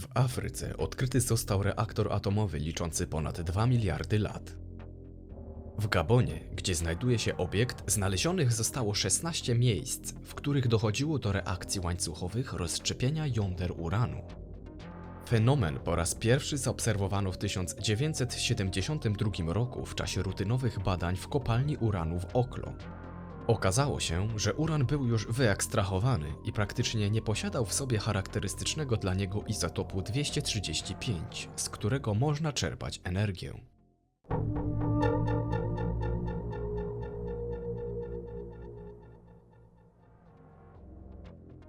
W Afryce odkryty został reaktor atomowy liczący ponad 2 miliardy lat. W Gabonie, gdzie znajduje się obiekt, znalezionych zostało 16 miejsc, w których dochodziło do reakcji łańcuchowych rozszczepienia jąder uranu. Fenomen po raz pierwszy zaobserwowano w 1972 roku w czasie rutynowych badań w kopalni uranu w Oklo. Okazało się, że uran był już wyekstrahowany i praktycznie nie posiadał w sobie charakterystycznego dla niego izotopu 235, z którego można czerpać energię.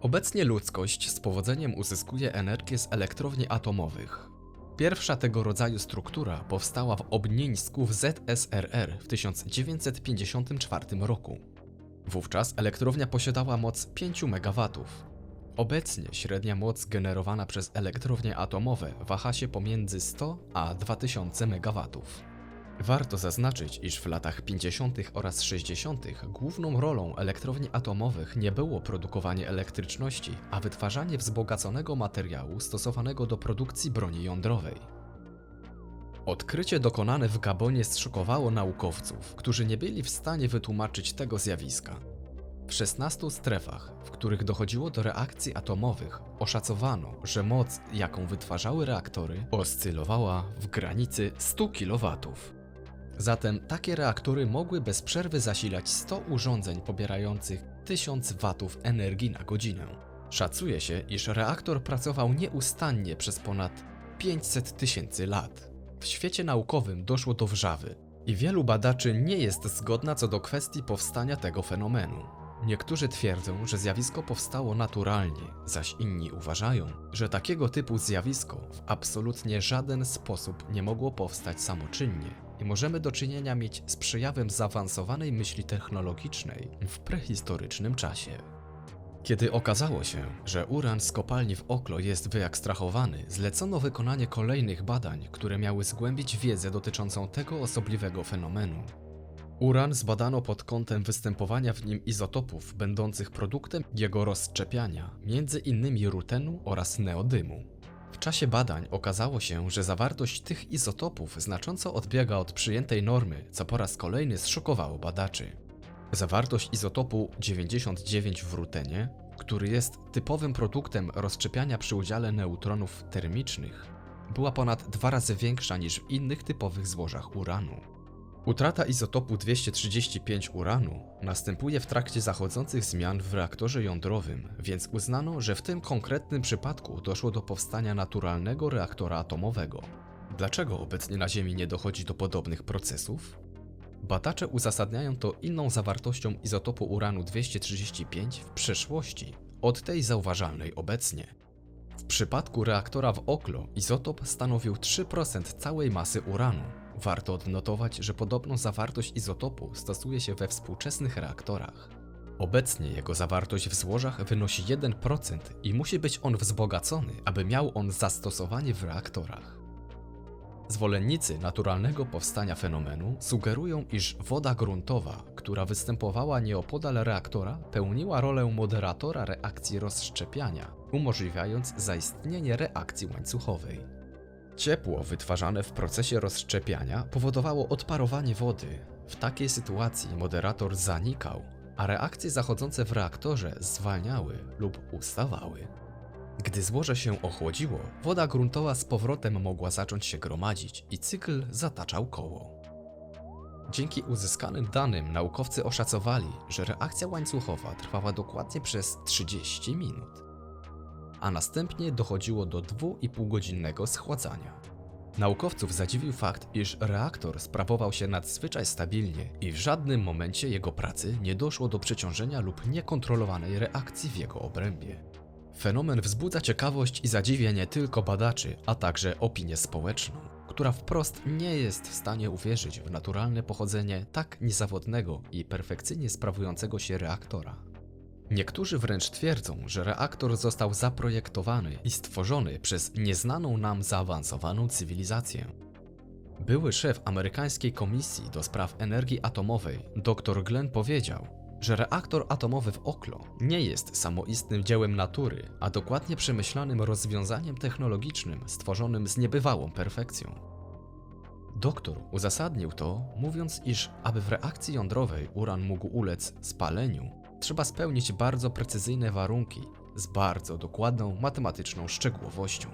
Obecnie ludzkość z powodzeniem uzyskuje energię z elektrowni atomowych. Pierwsza tego rodzaju struktura powstała w Obnińsku w ZSRR w 1954 roku. Wówczas elektrownia posiadała moc 5 MW. Obecnie średnia moc generowana przez elektrownie atomowe waha się pomiędzy 100 a 2000 MW. Warto zaznaczyć, iż w latach 50. oraz 60. główną rolą elektrowni atomowych nie było produkowanie elektryczności, a wytwarzanie wzbogaconego materiału stosowanego do produkcji broni jądrowej. Odkrycie dokonane w Gabonie zszokowało naukowców, którzy nie byli w stanie wytłumaczyć tego zjawiska. W 16 strefach, w których dochodziło do reakcji atomowych, oszacowano, że moc, jaką wytwarzały reaktory, oscylowała w granicy 100 kW. Zatem takie reaktory mogły bez przerwy zasilać 100 urządzeń pobierających 1000 watów energii na godzinę. Szacuje się, iż reaktor pracował nieustannie przez ponad 500 tysięcy lat. W świecie naukowym doszło do wrzawy i wielu badaczy nie jest zgodna co do kwestii powstania tego fenomenu. Niektórzy twierdzą, że zjawisko powstało naturalnie, zaś inni uważają, że takiego typu zjawisko w absolutnie żaden sposób nie mogło powstać samoczynnie i możemy do czynienia mieć z przejawem zaawansowanej myśli technologicznej w prehistorycznym czasie. Kiedy okazało się, że uran z kopalni w Oklo jest wyekstrahowany, zlecono wykonanie kolejnych badań, które miały zgłębić wiedzę dotyczącą tego osobliwego fenomenu. Uran zbadano pod kątem występowania w nim izotopów będących produktem jego rozszczepiania, między innymi rutenu oraz neodymu. W czasie badań okazało się, że zawartość tych izotopów znacząco odbiega od przyjętej normy, co po raz kolejny zszokowało badaczy. Zawartość izotopu 99 w rutenie, który jest typowym produktem rozszczepiania przy udziale neutronów termicznych, była ponad dwa razy większa niż w innych typowych złożach uranu. Utrata izotopu 235 uranu następuje w trakcie zachodzących zmian w reaktorze jądrowym, więc uznano, że w tym konkretnym przypadku doszło do powstania naturalnego reaktora atomowego. Dlaczego obecnie na Ziemi nie dochodzi do podobnych procesów? Badacze uzasadniają to inną zawartością izotopu uranu 235 w przeszłości od tej zauważalnej obecnie. W przypadku reaktora w Oklo izotop stanowił 3% całej masy uranu. Warto odnotować, że podobną zawartość izotopu stosuje się we współczesnych reaktorach. Obecnie jego zawartość w złożach wynosi 1% i musi być on wzbogacony, aby miał on zastosowanie w reaktorach. Zwolennicy naturalnego powstania fenomenu sugerują, iż woda gruntowa, która występowała nieopodal reaktora, pełniła rolę moderatora reakcji rozszczepiania, umożliwiając zaistnienie reakcji łańcuchowej. Ciepło wytwarzane w procesie rozszczepiania powodowało odparowanie wody. W takiej sytuacji moderator zanikał, a reakcje zachodzące w reaktorze zwalniały lub ustawały. Gdy złoże się ochłodziło, woda gruntowa z powrotem mogła zacząć się gromadzić i cykl zataczał koło. Dzięki uzyskanym danym naukowcy oszacowali, że reakcja łańcuchowa trwała dokładnie przez 30 minut, a następnie dochodziło do 2,5 godzinnego schładzania. Naukowców zadziwił fakt, iż reaktor sprawował się nadzwyczaj stabilnie i w żadnym momencie jego pracy nie doszło do przeciążenia lub niekontrolowanej reakcji w jego obrębie. Fenomen wzbudza ciekawość i zadziwia nie tylko badaczy, a także opinię społeczną, która wprost nie jest w stanie uwierzyć w naturalne pochodzenie tak niezawodnego i perfekcyjnie sprawującego się reaktora. Niektórzy wręcz twierdzą, że reaktor został zaprojektowany i stworzony przez nieznaną nam zaawansowaną cywilizację. Były szef amerykańskiej komisji do spraw energii atomowej, dr Glenn powiedział, że reaktor atomowy w Oklo nie jest samoistnym dziełem natury, a dokładnie przemyślanym rozwiązaniem technologicznym stworzonym z niebywałą perfekcją. Doktor uzasadnił to, mówiąc, iż aby w reakcji jądrowej uran mógł ulec spaleniu, trzeba spełnić bardzo precyzyjne warunki z bardzo dokładną matematyczną szczegółowością.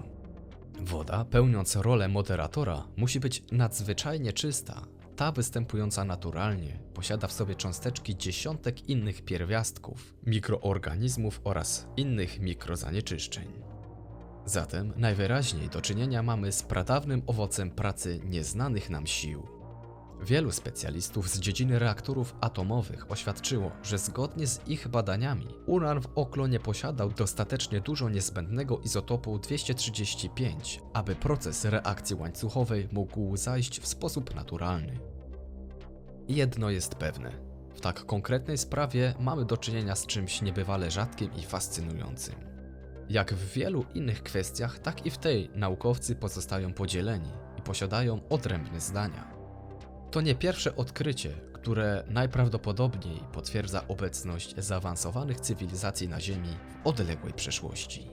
Woda, pełniąc rolę moderatora, musi być nadzwyczajnie czysta. Ta występująca naturalnie posiada w sobie cząsteczki dziesiątek innych pierwiastków, mikroorganizmów oraz innych mikrozanieczyszczeń. Zatem najwyraźniej do czynienia mamy z pradawnym owocem pracy nieznanych nam sił. Wielu specjalistów z dziedziny reaktorów atomowych oświadczyło, że zgodnie z ich badaniami uran w Oklo nie posiadał dostatecznie dużo niezbędnego izotopu 235, aby proces reakcji łańcuchowej mógł zajść w sposób naturalny. Jedno jest pewne. W tak konkretnej sprawie mamy do czynienia z czymś niebywale rzadkim i fascynującym. Jak w wielu innych kwestiach, tak i w tej naukowcy pozostają podzieleni i posiadają odrębne zdania. To nie pierwsze odkrycie, które najprawdopodobniej potwierdza obecność zaawansowanych cywilizacji na Ziemi w odległej przeszłości.